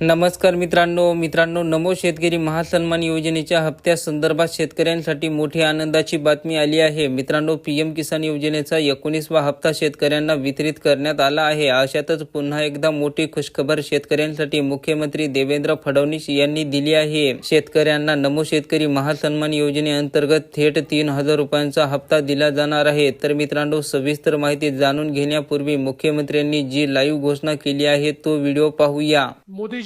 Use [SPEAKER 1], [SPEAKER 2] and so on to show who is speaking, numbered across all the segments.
[SPEAKER 1] नमस्कार मित्रांनो मित्रांनो नमो शेतकरी महासन्मान योजनेच्या हप्त्यासंदर्भात शेतकऱ्यांसाठी मोठी आनंदाची बातमी आली आहे. मित्रांनो पीएम किसान योजनेचा एकोणीसवा हप्ता शेतकऱ्यांना वितरित करण्यात आला आहे. अशातच पुन्हा एकदा मोठी खुशखबर शेतकऱ्यांसाठी मुख्यमंत्री देवेंद्र फडणवीस यांनी दिली आहे. शेतकऱ्यांना नमो शेतकरी महासन्मान योजनेअंतर्गत थेट तीन हजार रुपयांचा हप्ता दिला जाणार आहे. तर मित्रांनो सविस्तर माहिती जाणून घेण्यापूर्वी मुख्यमंत्र्यांनी जी लाईव्ह घोषणा केली आहे तो व्हिडिओ पाहूया.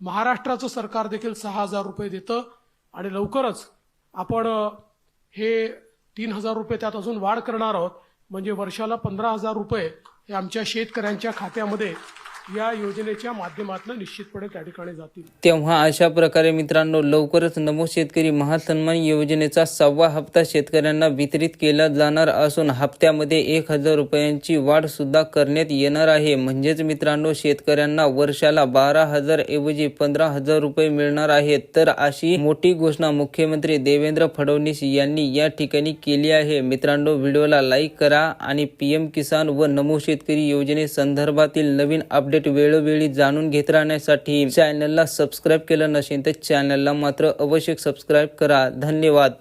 [SPEAKER 2] महाराष्ट्राचं सरकार देखील सहा हजार रुपये देतं आणि लवकरच आपण हे तीन हजार रुपये त्यात अजून वाढ करणार आहोत. म्हणजे वर्षाला पंधरा हजार रुपये हे आमच्या शेतकऱ्यांच्या खात्यामध्ये या योजनेच्या माध्यमातून निश्चितपणे त्या ठिकाणी जातील.
[SPEAKER 1] तेव्हा अशा प्रकारे मित्रांनो लवकरच नमो शेतकरी महासन्मान योजनेचा सहावा हप्ता शेतकऱ्यांना वितरित केला जाणार असून हप्त्यामध्ये एक हजार रुपयांची वाढ सुद्धा करण्यात येणार आहे. म्हणजेच मित्रांनो शेतकऱ्यांना वर्षाला बारा हजार ऐवजी पंधरा हजार रुपये मिळणार आहेत. तर अशी मोठी घोषणा मुख्यमंत्री देवेंद्र फडणवीस यांनी या ठिकाणी केली आहे. मित्रांनो व्हिडिओला लाईक करा आणि पीएम किसान व नमो शेतकरी योजनेसंदर्भातील नवीन अपडेट अपडेट वेळोवेळी जाणून घेत राहण्यासाठी चॅनलला सबस्क्राईब केलं नसेल तर चॅनलला मात्र अवश्य सबस्क्राईब करा. धन्यवाद.